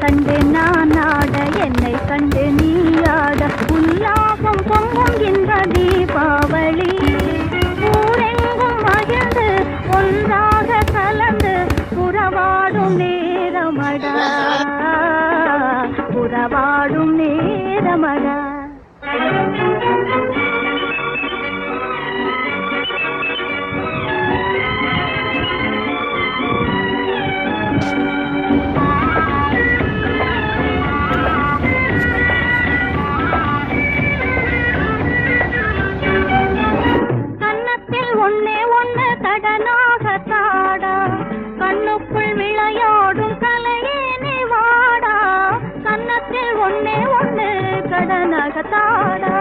கண்டு நான் ஆட என்னை கண்டு நீ ஆட. உல்லாசம் பொங்கும் என்ற தீபாவளி. ஊரெங்கும் மகிழ்ந்து ஒன்றாக கலந்து புறவாடும் நேரமடா. புறவாடும் நேரமடா. ஒன்னே ஒன்னு கடனாக தாடா. கண்ணுக்குள் விளையாடும் கலையே நீ வாடா. கண்ணத்தில் ஒன்னே ஒன்னு கடனாக தாடா.